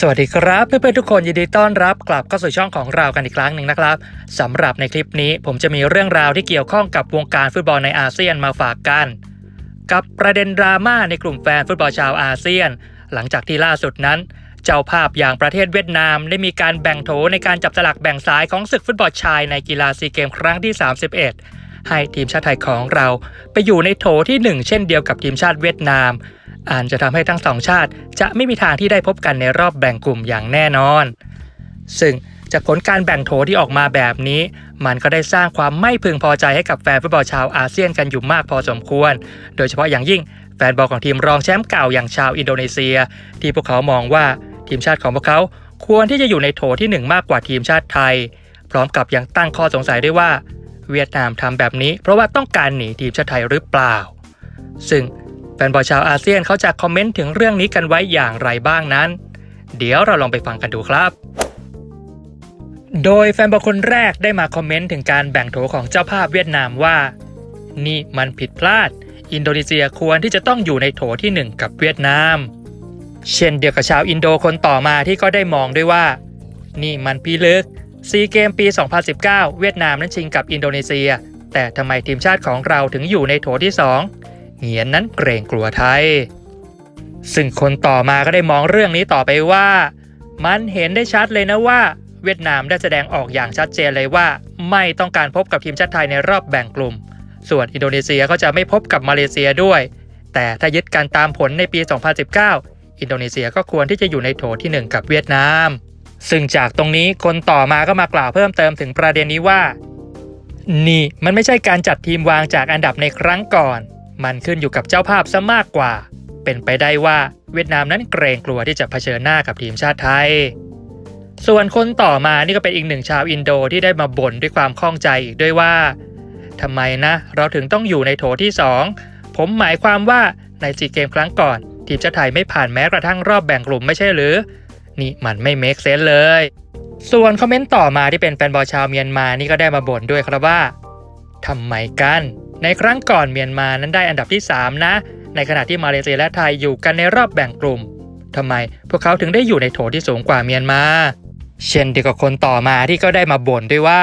สวัสดีครับเพื่อนๆทุกคนยินดีต้อนรับกลับเข้าสู่ช่องของเรากันอีกครั้งหนึ่งนะครับสำหรับในคลิปนี้ผมจะมีเรื่องราวที่เกี่ยวข้องกับวงการฟุตบอลในอาเซียนมาฝากกัน กับประเด็นดราม่าในกลุ่มแฟนฟุตบอลชาวอาเซียน หลังจากที่ล่าสุดนั้น เจ้าภาพอย่างประเทศเวียดนามได้มีการแบ่งโถในการจับสลักแบ่งสายของศึกฟุตบอลชายในกีฬาซีเกมครั้งที่ 31 ให้ทีมชาติไทยของเรา ไปอยู่ในโถที่ 1 เช่นเดียวกับทีมชาติเวียดนาม อาจจะทำให้ทั้งสองชาติ จะไม่มีทางที่ได้พบกันในรอบแบ่งกลุ่มอย่างแน่นอน ซึ่งจากผลการแบ่งโถที่ออกมาแบบนี้ มันก็ได้สร้างความไม่พึงพอใจให้กับแฟนฟุตบอลชาวอาเซียนกันอยู่มากพอสมควร โดยเฉพาะอย่างยิ่งแฟนบอลของทีมรองแชมป์เก่าอย่างชาวอินโดนีเซีย ที่พวกเขามองว่าทีมชาติของพวกเขาควรที่จะอยู่ในโถที่หนึ่งมากกว่าทีมชาติไทย พร้อมกับยังตั้งข้อสงสัยด้วยว่า เวียดนามทำแบบนี้ เพราะว่าต้องการหนีทีมชาติไทยหรือเปล่า ซึ่ง แฟนบอลชาวอาเซียนเขาจะคอมเมนต์ถึงเรื่องนี้กันไว้อย่างไรบ้างนั้น เดี๋ยวเราลองไปฟังกันดูครับ โดยแฟนบอลคนแรกได้มาคอมเมนต์ถึงการแบ่งโถของเจ้าภาพเวียดนามว่า นี่มันผิดพลาด อินโดนีเซียควรที่จะต้องอยู่ในโถที่ 1 กับเวียดนาม เช่นเดียวกับชาวอินโดคนต่อมาที่ก็ได้มองด้วยว่า นี่มันพีลึกซีเกมปี 2019 เวียดนามนั้นชิงกับอินโดนีเซีย แต่ทำไมทีมชาติของเราถึงอยู่ในโถที่ 2 เหียนนั้นเกรงกลัวไทย ซึ่งคนต่อมาก็ได้มองเรื่องนี้ต่อไปว่า มันเห็นได้ชัดเลยนะว่า เวียดนามได้แสดงออกอย่างชัดเจนเลยว่า ไม่ต้องการพบกับทีมชาติไทยในรอบแบ่งกลุ่ม ส่วนอินโดนีเซียก็จะไม่พบกับมาเลเซียด้วย แต่ถ้ายึดการตามผลในปี 2019 อินโดนีเซียก็ควรที่จะอยู่ในโถที่ 1 กับเวียดนาม ซึ่งจากตรงนี้คนต่อมาก็มากล่าวเพิ่มเติมถึงประเด็นนี้ว่านี่มันไม่ใช่การจัดทีมวางจากอันดับในครั้งก่อน มันขึ้นอยู่กับเจ้าภาพซะมากกว่า เป็นไปได้ว่าเวียดนามนั้นเกรงกลัวที่จะเผชิญหน้ากับทีมชาติไทย ส่วนคนต่อมานี่ก็เป็นอีกหนึ่งชาวอินโดที่ได้มาบ่นด้วยความข้องใจอีกด้วยว่าทำไมนะ เราถึงต้องอยู่ในโถที่ 2 ผมหมายความว่าในซีเกมครั้งก่อน ทีมชาติไทยไม่ผ่านแม้กระทั่งรอบแบ่งกลุ่มไม่ใช่หรือ นี่มันไม่เมคเซนเลย ส่วนคอมเมนต์ต่อมาที่เป็นแฟนบอลชาวเมียนมานี่ก็ได้มาบ่นด้วยครับว่าทำไมกัน ในครั้งก่อนเมียนมานั้นได้อันดับที่ 3 นะ ในขณะที่มาเลเซียและไทยอยู่กันในรอบแบ่งกลุ่มทำไมพวกเขาถึงได้อยู่ในโถที่สูงกว่าเมียนมา เช่นเดียวกับคนต่อมาที่ก็ได้มาบ่นด้วยว่า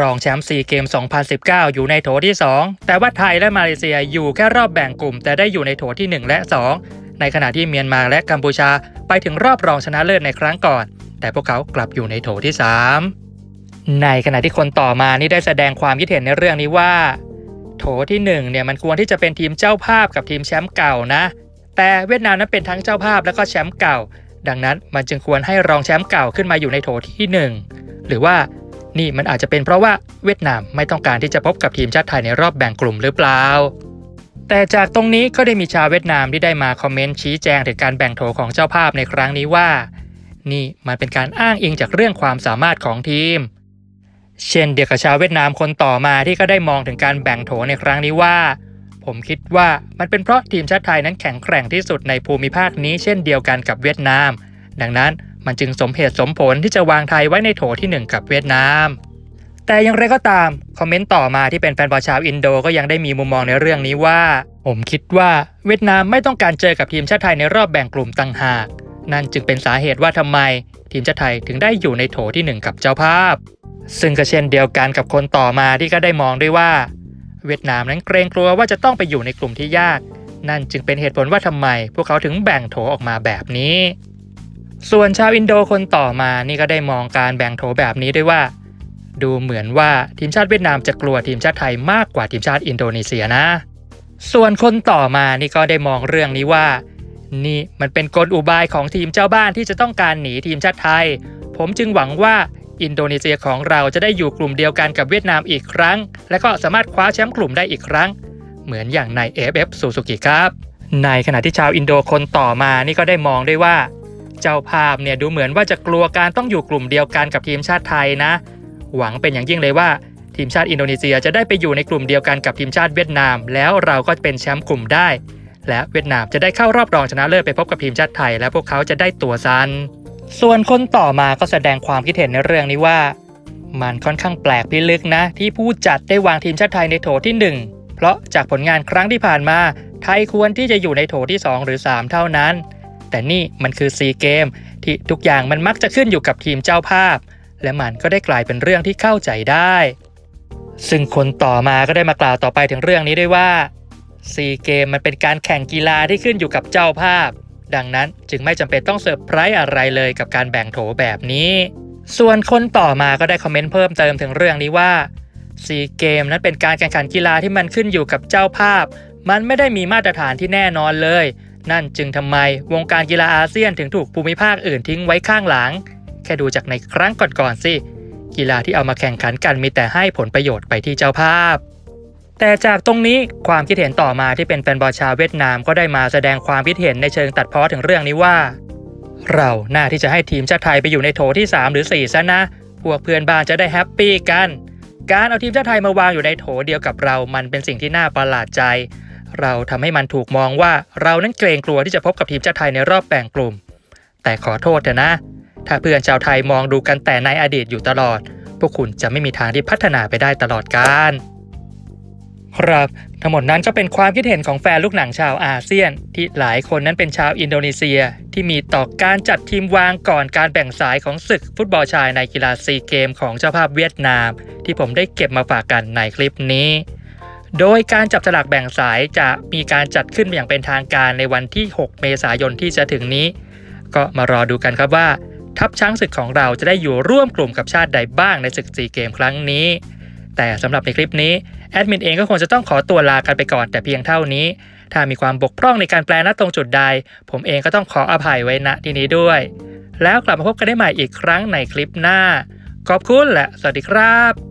รองแชมป์ซีเกม 2019 อยู่ในโถที่ 2 แต่ว่าไทยและมาเลเซียอยู่แค่รอบแบ่งกลุ่ม แต่ได้อยู่ในโถที่ 1 และ 2 ในขณะที่เมียนมาและกัมพูชาไปถึงรอบรองชนะเลิศในครั้งก่อน แต่พวกเขากลับอยู่ในโถที่ 3 ในขณะที่คนต่อมานี่ได้แสดงความคิดเห็นในเรื่องนี้ว่า โถที่1เนี่ยมันควรที่จะเป็นทีมเจ้าภาพกับทีมแชมป์เก่านะ แต่เวียดนามนั้นเป็นทั้งเจ้าภาพและก็แชมป์เก่า ดังนั้นมันจึงควรให้รองแชมป์เก่าขึ้นมาอยู่ในโถที่ 1 หรือว่านี่มันอาจจะเป็นเพราะว่าเวียดนามไม่ต้องการที่จะพบกับทีมชาติไทยในรอบแบ่งกลุ่มหรือเปล่า แต่จากตรงนี้ก็ได้มีชาวเวียดนามที่ได้มาคอมเมนต์ชี้แจงถึงการแบ่งโถของเจ้าภาพในครั้งนี้ว่า นี่มันเป็นการอ้างอิงจากเรื่องความสามารถของทีม เช่นเดียวกับชาวเวียดนามคนต่อมาที่ก็ได้มองถึงการแบ่งโถในครั้งนี้ว่า ผมคิดว่ามันเป็นเพราะทีมชาติไทยนั้นแข็งแกร่งที่สุดในภูมิภาคนี้เช่นเดียวกันกับเวียดนาม ดังนั้นมันจึงสมเหตุสมผลที่จะวางไทยไว้ในโถที่ 1 กับเวียดนาม แต่อย่างไรก็ตาม คอมเมนต์ต่อมาที่เป็นแฟนบอลชาวอินโดก็ยังได้มีมุมมองในเรื่องนี้ว่า ผมคิดว่าเวียดนามไม่ต้องการเจอกับทีมชาติไทยในรอบแบ่งกลุ่มต่างหาก นั่นจึงเป็นสาเหตุว่าทำไม ทีมชาติไทยถึงได้อยู่ในโถที่ 1 กับเจ้าภาพ ซึ่งก็เช่นเดียวกันกับคนต่อมาที่ก็ได้มองด้วยว่า เวียดนามนั้นเกรงกลัวว่าจะต้องไปอยู่ในกลุ่มที่ยาก นั่นจึงเป็นเหตุผลว่าทำไม พวกเขาถึงแบ่งโถออกมาแบบนี้ ส่วนชาวอินโดคนต่อมานี่ก็ได้มองการแบ่งโถแบบนี้ด้วยว่า ดูเหมือนว่าทีมชาติเวียดนามจะกลัวทีมชาติไทยมากกว่าทีมชาติอินโดนีเซียนะ ส่วนคนต่อมานี่ก็ได้มองเรื่องนี้ว่า นี่มันเป็นกลอุบายของทีมเจ้าบ้านที่จะต้องการหนีทีมชาติไทย ผมจึงหวังว่า อินโดนีเซียของเราจะได้อยู่กลุ่มเดียวกันกับเวียดนามอีกครั้ง และก็สามารถคว้าแชมป์กลุ่มได้อีกครั้ง เหมือนอย่างใน AFF ซูซูกิครับ ในขณะที่ชาวอินโดคนต่อมานี่ก็ได้มองด้วยว่า เจ้าภาพเนี่ยดูเหมือนว่าจะกลัวการต้องอยู่กลุ่มเดียวกันกับทีมชาติไทยนะ หวังเป็นอย่างยิ่งเลยว่าทีมชาติอินโดนีเซียจะได้ไปอยู่ในกลุ่มเดียวกันกับทีมชาติเวียดนาม แล้วเราก็เป็นแชมป์กลุ่มได้ และเวียดนามจะได้เข้ารอบรองชนะเลิศไปพบกับทีมชาติไทย และพวกเขาจะได้ตัวซัน ส่วนคนต่อมาก็แสดงความคิดเห็นในเรื่องนี้ว่า มันค่อนข้างแปลกพิลึกนะ ที่ผู้จัดได้วางทีมชาติไทยในโถที่ 1 เพราะจากผลงานครั้งที่ผ่านมา ไทยควรที่จะอยู่ในโถที่ 2 หรือ 3 เท่านั้น แต่นี่มันคือซีเกมทีที่ทุกอย่างมันมักจะขึ้นอยู่กับทีมเจ้าภาพ และมันก็ได้กลายเป็นเรื่องที่เข้าใจได้ ซึ่งคนต่อมาก็ได้มากล่าวต่อไปถึงเรื่องนี้ด้วยว่าซีเกมมันเป็นการแข่งกีฬาที่ขึ้นอยู่กับเจ้าภาพ ดังนั้นจึงไม่จำเป็นต้องเซอร์ไพรส์อะไรเลยกับการแบ่งโถแบบนี้ ส่วนคนต่อมาก็ได้คอมเมนต์เพิ่มเติมถึงเรื่องนี้ว่าซีเกมนั้นเป็นการแข่งขันกีฬาที่มันขึ้นอยู่กับเจ้าภาพ มันไม่ได้มีมาตรฐานที่แน่นอนเลย นั่นจึงทำไมวงการกีฬาอาเซียนถึงถูกภูมิภาคอื่นทิ้งไว้ข้างหลัง แค่ดูจากในครั้งก่อนๆสิ กีฬาที่เอามาแข่งขันกันมีแต่ให้ผลประโยชน์ไปที่เจ้าภาพ แต่จากตรงนี้ความคิดเห็นต่อมาที่เป็นแฟนบอลชาวเวียดนามก็ได้มาแสดงความคิดเห็นในเชิงตัดพ้อถึงเรื่องนี้ว่า เราน่าที่จะให้ทีมชาติไทยไปอยู่ในโถที่ 3 หรือ 4 ซะนะ พวกเพื่อนบ้านจะได้แฮปปี้กัน การเอาทีมชาติไทยมาวางอยู่ในโถเดียวกับเรา มันเป็นสิ่งที่น่าประหลาดใจ เราทำให้มันถูกมองว่าเรานั้นเกรงกลัวที่จะพบกับทีมชาติไทยในรอบแบ่งกลุ่ม แต่ขอโทษเถอะนะ ถ้าเพื่อนชาวไทยมองดูกันแต่ในอดีตอยู่ตลอด พวกคุณจะไม่มีทางที่พัฒนาไปได้ตลอดกาล ครับ ทั้งหมดนั้นก็เป็นความคิดเห็นของแฟนลูกหนังชาวอาเซียน ที่หลายคนนั้นเป็นชาวอินโดนีเซีย ที่มีต่อการจัดทีมวางก่อนการแบ่งสายของศึกฟุตบอลชายในกีฬาซีเกมของเจ้าภาพเวียดนาม ที่ผมได้เก็บมาฝากกันในคลิปนี้ โดยการจับฉลากแบ่งสายจะมีการจัดขึ้นอย่างเป็นทางการในวันที่ 6 เมษายนที่จะถึงนี้ ก็มารอดูกันครับว่า ทัพช้างศึกของเราจะได้อยู่ร่วมกลุ่มกับชาติใดบ้างในศึกซีเกมครั้งนี้ แต่สำหรับในคลิปนี้ แอดมินเองก็คงจะต้องขอตัวลากันไปก่อนแต่เพียงเท่านี้ ถ้ามีความบกพร่องในการแปลณตรงจุดใด ผมเองก็ต้องขออภัยไว้ณที่นี้ด้วย แล้วกลับมาพบกันได้ใหม่อีกครั้งในคลิปหน้า ขอบคุณและสวัสดีครับ